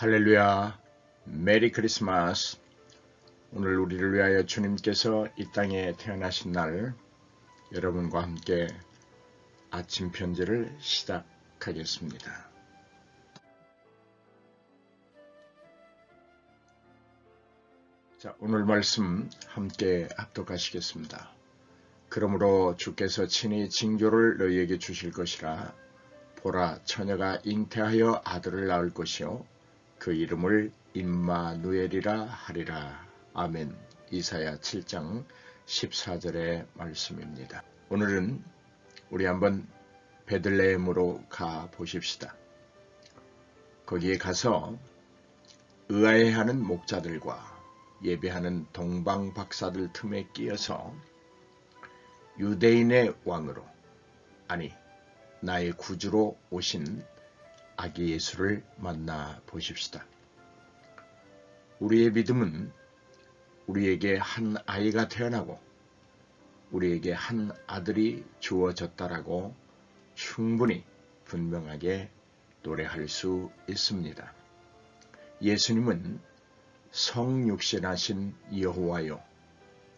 할렐루야, 메리 크리스마스. 오늘 우리를 위하여 주님께서 이 땅에 태어나신 날 여러분과 함께 아침 편지를 시작하겠습니다. 자, 오늘 말씀 함께 합독하시겠습니다. 그러므로 주께서 친히 징조를 너희에게 주실 것이라 보라 처녀가 잉태하여 아들을 낳을 것이요 그 이름을 임마누엘이라 하리라. 아멘. 이사야 7장 14절의 말씀입니다. 오늘은 우리 한번 베들레헴으로 가 보십시다. 거기에 가서 의아해하는 목자들과 예배하는 동방 박사들 틈에 끼어서 유대인의 왕으로 아니 나의 구주로 오신 아기 예수를 만나 보십시다. 우리의 믿음은 우리에게 한 아이가 태어나고 우리에게 한 아들이 주어졌다라고 충분히 분명하게 노래할 수 있습니다. 예수님은 성육신하신 여호와요,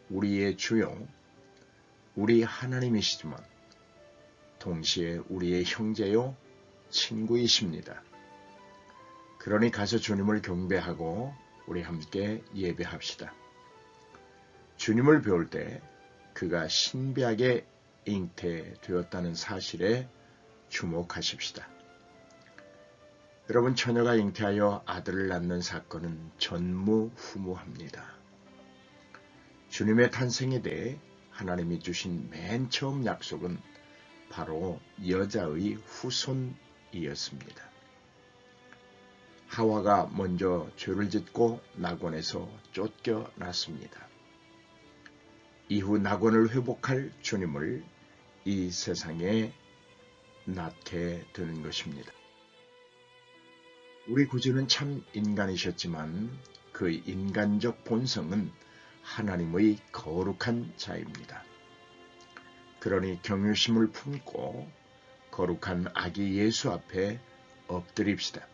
우리의 주요, 우리 하나님이시지만 동시에 우리의 형제요, 친구이십니다. 그러니 가서 주님을 경배하고 우리 함께 예배합시다. 주님을 배울 때 그가 신비하게 잉태되었다는 사실에 주목하십시다. 여러분 처녀가 잉태하여 아들을 낳는 사건은 전무후무합니다. 주님의 탄생에 대해 하나님이 주신 맨 처음 약속은 바로 여자의 후손 이었습니다. 하와가 먼저 죄를 짓고 낙원에서 쫓겨났습니다. 이후 낙원을 회복할 주님을 이 세상에 낳게 되는 것입니다. 우리 구주는 참 인간이셨지만 그 인간적 본성은 하나님의 거룩한 자입니다. 그러니 경유심을 품고 거룩한 아기 예수 앞에 엎드립시다.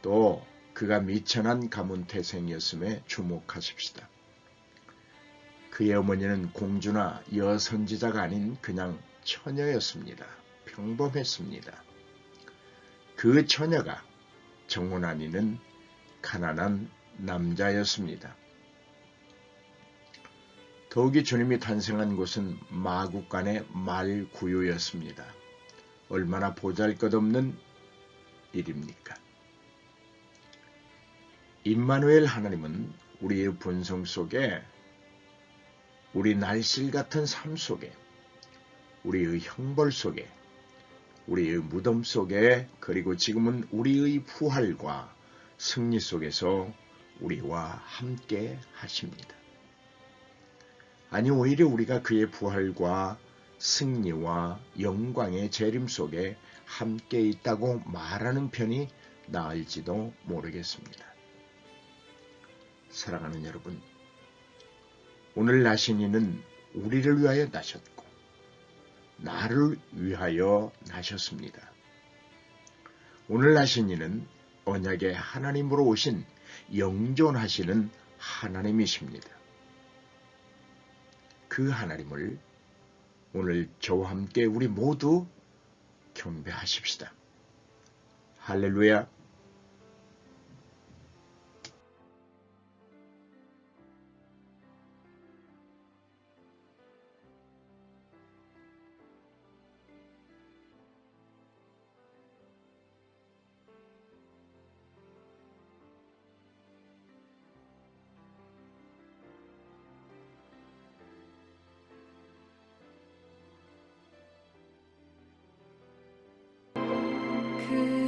또 그가 미천한 가문 태생이었음에 주목하십시다. 그의 어머니는 공주나 여선지자가 아닌 그냥 처녀였습니다. 평범했습니다. 그 처녀가 정원아니는 가난한 남자였습니다. 더욱이 주님이 탄생한 곳은 마국간의 말구유였습니다. 얼마나 보잘것없는 일입니까? 임마누엘 하나님은 우리의 본성 속에 우리 날실 같은 삶 속에 우리의 형벌 속에 우리의 무덤 속에 그리고 지금은 우리의 부활과 승리 속에서 우리와 함께 하십니다. 아니 오히려 우리가 그의 부활과 승리와 영광의 재림 속에 함께 있다고 말하는 편이 나을지도 모르겠습니다. 사랑하는 여러분, 오늘 나신 이는 우리를 위하여 나셨고, 나를 위하여 나셨습니다. 오늘 나신 이는 언약의 하나님으로 오신 영존하시는 하나님이십니다. 그 하나님을 오늘 저와 함께 우리 모두 경배하십시다. 할렐루야. You.